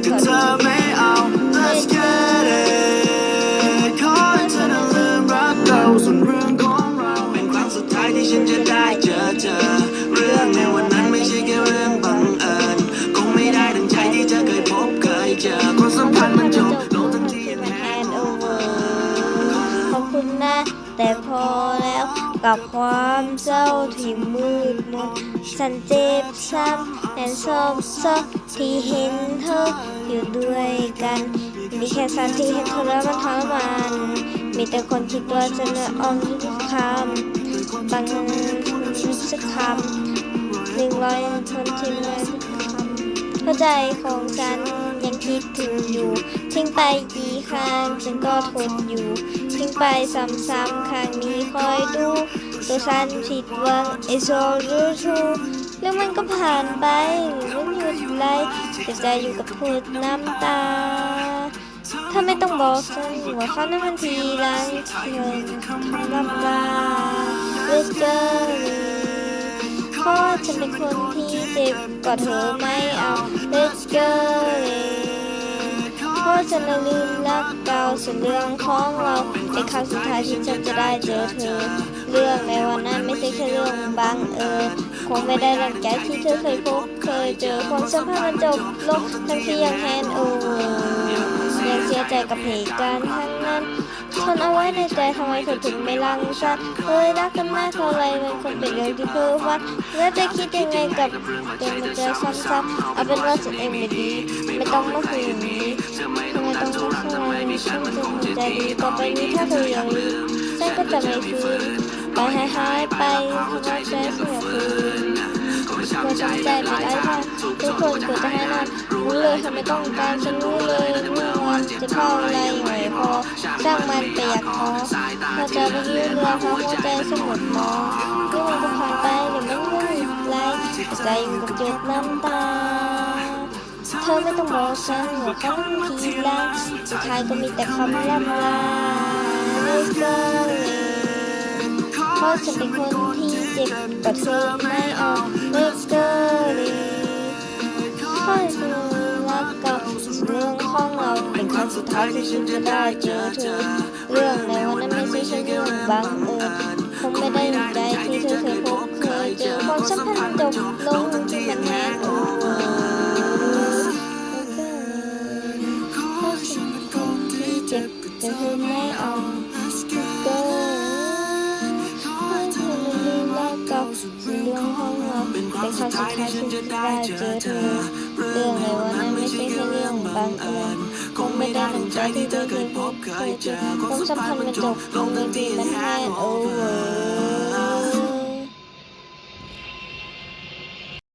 แต่เธอไม่เอา Let's get it ขอให้เธอนั้ลืมรักเราส่วนเรื่องของเราเป็นครั้งสุดท้ายที่ฉันจะได้เจอเธอ เรื่องในวันนั้นไม่ใช่แค่เรื่องบังเอิญคงไม่ได้ดังใจที่เธอเคยพบเคยเจอคนสัมมันจบด้งที่ยังแฮนโอเวอขอบคุณนะ แต่พอแล้วกับความเศร้าที่มืดมน สันเจ็บช้ำแอนซอบซอที่เห็นเธออยู่ด้วยกัน มีแค่สันที่เห็นเธอแล้วมันทรมานมีแต่คนคิดว่าจะเลือกออมทุกคำบางสักคำหนึ่งร้อยคนที่ไม่ทุกคำเข้าใจของฉันยังคิดถึงอยู่ ทิ้งไปกี่ครั้งฉันก็ทนอยู่ ทิ้งไปซ้ำๆครั้งนี้คอยดู ตัวฉันผิดหวังไอโซรู้ทูแล้วมันก็ผ่านไปไม่หยุดไหลแต่ใจอยู่กับเธอน้ำตา ถ้าไม่ต้องบอกฉันว่าเขานั้นมันทีไรเธอทำลำบากเหลือเกินเพราะว่าฉันเป็นคนที่เจ็บกว่าเธอไม่เอา Let's go เพร พ่อฉันน่ะลืมรักเก่าส่วนเรื่องของเราเป็นครั้งสุดท้ายที่ฉันจะได้เจอเธอ เรื่องในวันนั้นไม่ใช่แค่เรื่องบังเอิญคงไม่ได้รังใจที่เธอเคยพบเคยเจอความสัมพันธ์มันจบลงทั้งที่ยังแฮนด์โอเวอร์ ใจกับเหตุการณ์ทั้งนั้นทนเอาไว้ในใจทำไมเธอถึงไม่ลังฉันเฮ้ยรักกันมากเท่าไรมันคงเป็นเรื่องที่เพ้อฝันแล้วจะคิดยังไงกับเดินมาเจอซ้ำๆเอาเป็นว่าฉันเองไม่ดีไม่ต้องมาคืนนี้ทำไมต้องมาคืนนี้ฉันจะหัวใจดีต่อไปนี้ถ้าเธอยังลืมฉันก็จะไม่คืนไปหายหายไปทำไมใจฉันอยาคืน เมื่อฉันใจไม่ได้ค่ะทุกคนควรจะให้นอนรู้เลยทำไมต้องการฉันรู้เลยเมื่อวันจะเท่าอะไรไม่อยพอช่างมันเปียกพอถ้าจะไม่ยืนเรือเพราะหัวใจสมุดมองที่มันก็ผ่านไปเดี๋ยวมันก็หยุดไหลแต่ใจอยู่กับหยดน้ำตาเธอไม่ต้องบอกฉันว่าเขาทีหลังสุดท้ายก็มีแต่คำล่ำลาเลยเกินเพราะฉันเป็นคนที่เจ็บกว่าเธอไม่ออก ท้ายที่ฉันจะได้เจอเธอเรื่องในวันนั้นไม่ใช่แค่เรื่องบังเอิญคงไม่ได้ดังใจที่เธอเคยพบเคยเจอความสัมพันธ์จบลงที่มันแฮนโอเวอร์เพราะฉันเป็นคนที่เจ็บแต่เธอไม่เอาเกินให้เธอไม่ลืมรักเก่าเรื่องของเราเป็นครั้งสุดท้ายที่ฉันจะได้เจอเธอเรื่องใน คงไม่ได้ดังใจที่เธอเคยพบเคยเจอความสัมพันธ์มันจบลงทันทีมันแฮนโอเวอร์